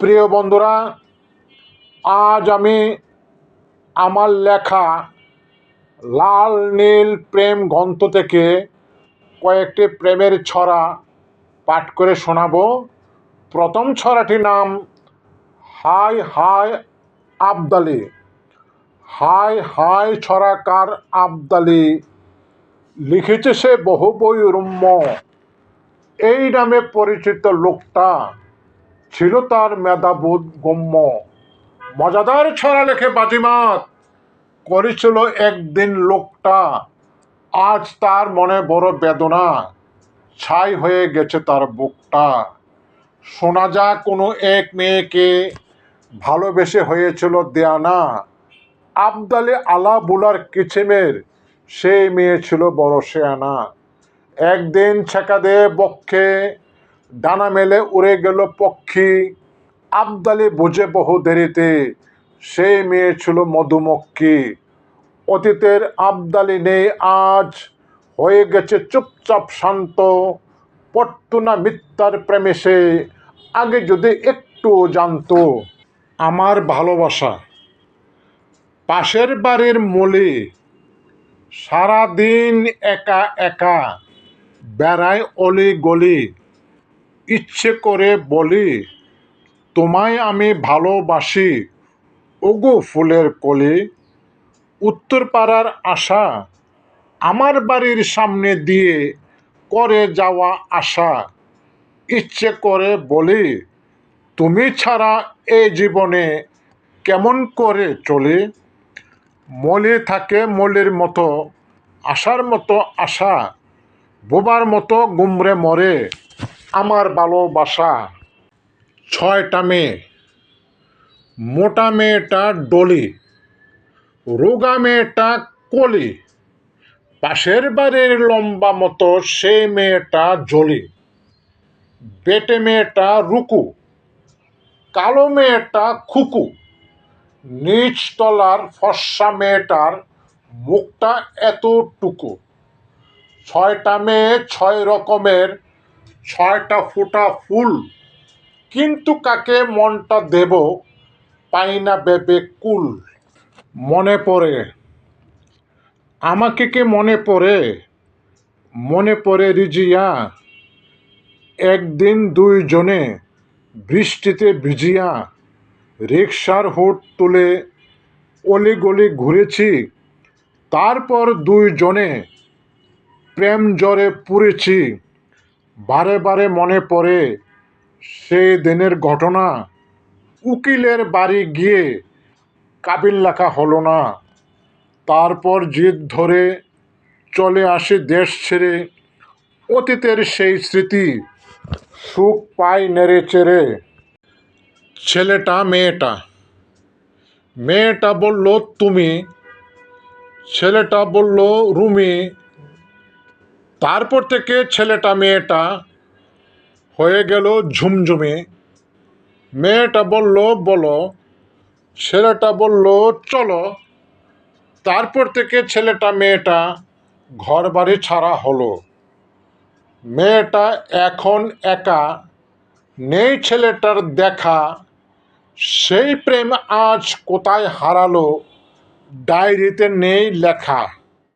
প্রিয় বন্ধুরা, আজ আমি আমার লেখা লাল নীল প্রেম গ্রন্থ থেকে কয়েকটি প্রেমের ছড়া পাঠ করে শোনাবো। প্রথম ছড়াটির নাম, হাই হাই আবদালি। হাই হাই ছড়াকার আবদালি, লিখেছে সে বহু বই রুম্য এই নামে পরিচিত লোকটা ছিল তার মেধাবোধ গম্য। মজাদার ছড়া লেখে বাজিমাত করেছিল একদিন লোকটা। আজ তার মনে বড় বেদনা। ছাই হয়ে গেছে তার বুকটা। শোনা যা কোনো এক মেয়েকে ভালোবেসে হয়েছিল দেয়ানা। আবদালে আলা বুলার কিচেমের সেই মেয়ে ছিল বড় শেয়ানা। একদিন ছেকা দিয়ে বক্ষে ডানা মেলে উড়ে গেল পক্ষী। আবদালি বুঝে বহু দেরিতে, সেই মেয়ে ছিল মধুমক্ষী। অতীতের আবদালি নেই, আজ হয়ে গেছে চুপচাপ শান্ত। পড়তো না মিথ্যার প্রেমে সে আগে যদি একটু জানতো। আমার ভালোবাসা, পাশের বাড়ির মলি, সারাদিন একা একা বেড়ায় অলি গলি। ইচ্ছে করে বলি, তোমায় আমি ভালোবাসি। ওগো ফুলের কলি উত্তর পাড়ার আশা, আমার বাড়ির সামনে দিয়ে করে যাওয়া আশা। ইচ্ছে করে বলি, তুমি ছাড়া এই জীবনে কেমন করে চলি? মলি থাকে মলির মতো, আশার মতো আশা, বোবার মতো গুমরে মরে। আমার ভালোবাসা। ছয়টা মেয়ে। মোটা মেয়েটা ডলি। রোগা মেয়েটা কলি। পাশের বাড়ির লম্বা মতো সে মেয়েটা জলি। বেটে মেয়েটা রুকু। কালো মেয়েটা খুকু। নিচতলার ফর্সা মেয়েটার মুখটা এতটুকু। ছয়টা মেয়ে ছয় রকমের ছয়টা ফোঁটা ফুল। কিন্তু কাকে মনটা দেব পাই না বেবে কুল। মনে পড়ে। আমাকে কে মনে পড়ে? মনে পড়ে রিজিয়া। একদিন দুইজনে বৃষ্টিতে ভিজিয়া। রিক্সার হুট তুলে অলিগলি ঘুরেছি। তারপর দুইজনে প্রেম জ্বরে পুড়েছি। বারে বারে মনে পড়ে সেই দিনের ঘটনা। উকিলের বাড়ি গিয়ে কাবিল লেখা হলো না। তারপর জিদ ধরে চলে আসে দেশ ছেড়ে। অতীতের সেই স্মৃতি সুখ পায় নেড়ে চেড়ে। ছেলেটা, মেয়েটা। মেয়েটা বলল, তুমি। ছেলেটা বলল, রুমি। তারপর থেকে ছেলেটা, মেয়েটা হয়ে গেল ঝুমঝুমে। মেয়েটা বলল, বলো। ছেলেটা বলল, চলো। তারপর থেকে ছেলেটা, মেয়েটা ঘর বাড়ি ছাড়া হলো। মেয়েটা এখন একা, নেই ছেলেটার দেখা। সেই প্রেম আজ কোথায় হারালো, ডায়েরিতে নেই লেখা।